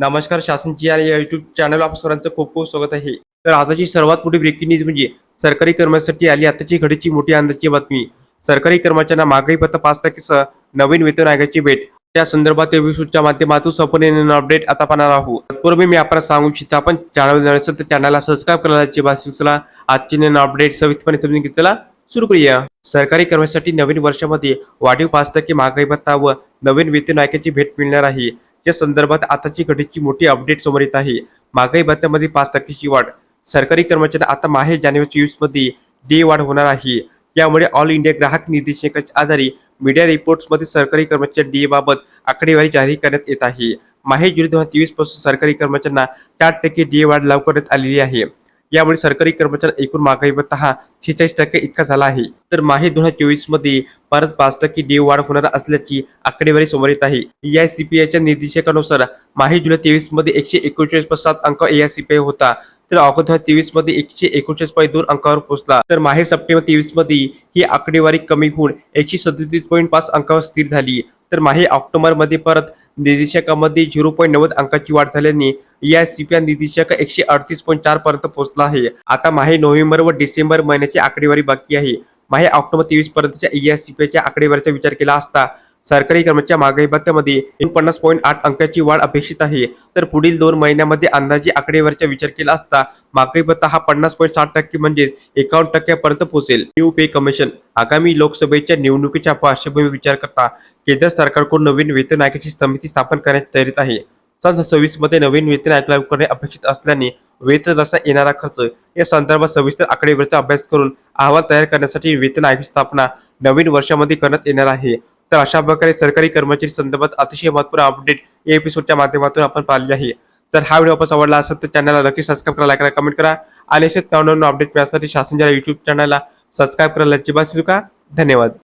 नमस्कार शासनची या YouTube channel आप सरांचं खूप खूप स्वागत आहे. तर आताची सर्वात मोठी ब्रेकिंग न्यूज म्हणजे सरकारी कर्मचाऱ्यांसाठी आली आताची घडीची मोठी आनंदाची बातमी. सरकारी कर्मचाऱ्यांना महागाई पत्र पाच टक्केसह नवीन वेतन आयोगाची भेट. त्या संदर्भात एपिसोडच्या माध्यमातून संपूर्ण अपडेट आता पाहणार आहोत. तत्पूर्वी मी आपल्याला सांगू इच्छितो आपण चॅनल असेल तर चॅनलला सबस्क्राईब करायची बात चला आजची नवीन अपडेट सविस्तरपणे समजून घेतला सुरू करूया. सरकारी कर्मचाऱ्यांसाठी नवीन वर्षामध्ये वाढीव पाच टक्के महागाई भत्ता व नवीन वेतन आयोगाची भेट मिळणार आहे. या संदर्भात आताची घडीची मोठी अपडेट समोर येत आहे. महागाई भत्त्यामध्ये पाच टक्क्याची वाढ. सरकारी कर्मचारी आता माहे जानेवारी चोवीसमध्ये डे वाढ होणार आहे. यामुळे ऑल इंडिया ग्राहक निर्देशकाच्या आधारे मीडिया रिपोर्ट्समध्ये सरकारी कर्मचारी डी बाबत आकडेवारी जाहीर करण्यात येत आहे. माहे जुलै दोन हजार तेवीसपासून सरकारी कर्मचाऱ्यांना चार टक्के डी वाढ लागू करण्यात आलेली आहे. यामुळे सरकारी कर्मचारी एकूण महागाई भत्ता हा छेचाळीस टक्के इतका झाला आहे. तर माहे दोन हजार चोवीसमध्ये परत पाच टक्के डी वाढ होणार असल्याची आकडेवारी समोर येत आहे. E एआयसीपीआयच्या निर्देशकानुसार माहे जुलै तेवीसमध्ये एकशे एकोणचाळीस पॉईंट सात अंक एआयसीपीआय होता. तर ऑगस्ट दोन तेवीसमध्ये एकशे एकोणचाळीस पॉईंट दोन अंकावर पोहोचला. तर माहे सप्टेंबर तेवीसमध्ये ही आकडेवारी कमी होऊन एकशे सदतीस पॉईंट पाच अंकावर स्थिर झाली. तर माहे ऑक्टोबरमध्ये परत निर्देशकामध्ये झिरो पॉईंट नव्वद अंकाची वाढ झाल्याने या सीपीआय निर्देशक एकशे अडतीस पॉईंट चार पर्यंत पोहोचला आहे. आता माहे नोव्हेंबर व डिसेंबर महिन्याची आकडेवारी बाकी आहे. माहे ऑक्टोबर तेवीस पर्यंतच्या ईएससीपीच्या आकडेवारीचा विचार केला असता सरकारी कर्मचाऱ्या महागाई भत्त्यामध्ये एकोणपन्नास पॉईंट आठ अंकाची वाढ अपेक्षित आहे. तर पुढील दोन महिन्यामध्ये अंदाजे आकडेवारीचा विचार केला असता महागाई भत्ता हा पन्नास पॉईंट साठ टक्के म्हणजेच एकावन्न टक्क्यापर्यंत पोहोचेल. न्यू पे कमिशन आगामी लोकसभेच्या निवडणुकीच्या पार्श्वभूमी विचार करता केंद्र सरकारकडून नवीन वेतन आयोगाची समिती स्थापन करण्याची तयारीत आहे. सन सव्वीसमध्ये नवीन वेतन आयोग लागू करणे अपेक्षित असल्याने वेतन रचना येणारा खर्च या संदर्भात सविस्तर आकडेवारीचा अभ्यास करून अहवाल तयार करण्यासाठी वेतन आयोगाची स्थापना नवीन वर्षामध्ये करण्यात येणार आहे. तर अशा प्रकारे सरकारी कर्मचारी संदर्भात अतिशय महत्त्वपूर्ण अपडेट या एपिसोडच्या माध्यमातून आपण पाहिली आहे. तर हा व्हिडिओ आपण आवडला असेल तर चॅनलला नक्की सबस्क्राईब करा लाईक करा कमेंट करा. आणि असेच नवनवीन अपडेट मिळण्यासाठी शासनच्या युट्यूब चॅनलला सबस्क्राईब करायला अजिबात विसरू का धन्यवाद.